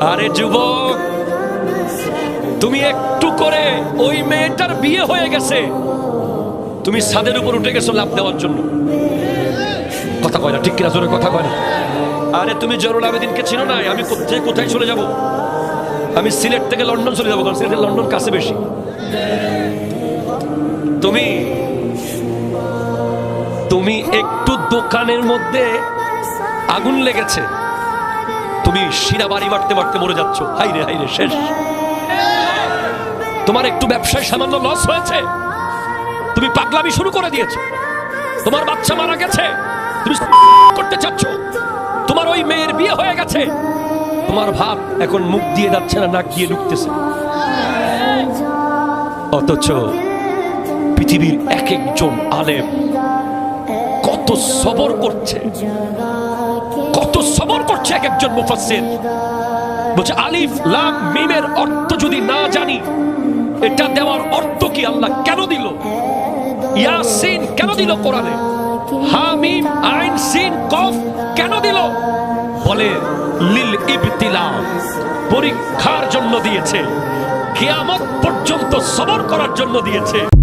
আরে যুবক, তুমি একটু করে ওই মেয়েটার বিয়ে হয়ে গেছে। তুমি ছাদের উপর উঠে গেছো লাভ দেওয়ার জন্য। কথা কয় না, ঠিক কিনা জোরে কথা কয় না। আরে তুমি জরুল আবেদিনকে চিনো না? আমি কোথায় কোথায় চলে যাব? আমি সিলেট থেকে লন্ডন চলে যাব, কারণ সিলেটের লন্ডন কাছে বেশি। তুমি তুমি একটু দোকানের মধ্যে আগুন লেগেছে। তুমি শিরা বাড়ি মারতে মারতে মরে যাচ্ছ। হাইরে হাইরে, শেষ। তোমার একটু ব্যবসায় সামান্য লস হয়েছে। তুমি পাগলামি শুরু করে দিয়েছ। তোমার বাচ্চা মারা গেছে। তুমি করতে চাচ্ছ। তোমার ওই মেয়ের বিয়ে হয়ে গেছে। তোমার ভাব এখন মুখ দিয়ে যাচ্ছে না, নাক দিয়ে ঢুকতেছে অথচ পৃথিবীর এক একজন আলেম কত সবর করছে সবর করছে এক একজন মুফাসসির। বলছে, আলিফ, লাম, মিমের অর্থ যদি না জানি, এটা দেওয়ার অর্থ কি আল্লাহ কেন দিল? ইয়াসিন কেন দিল কোরআনে? হামিম আইন, সিন, কফ কেন দিল? বলে, লিল ইবতিলা, পরীক্ষার জন্য দিয়েছে, কিয়ামত পর্যন্ত সবর করার জন্য দিয়েছে।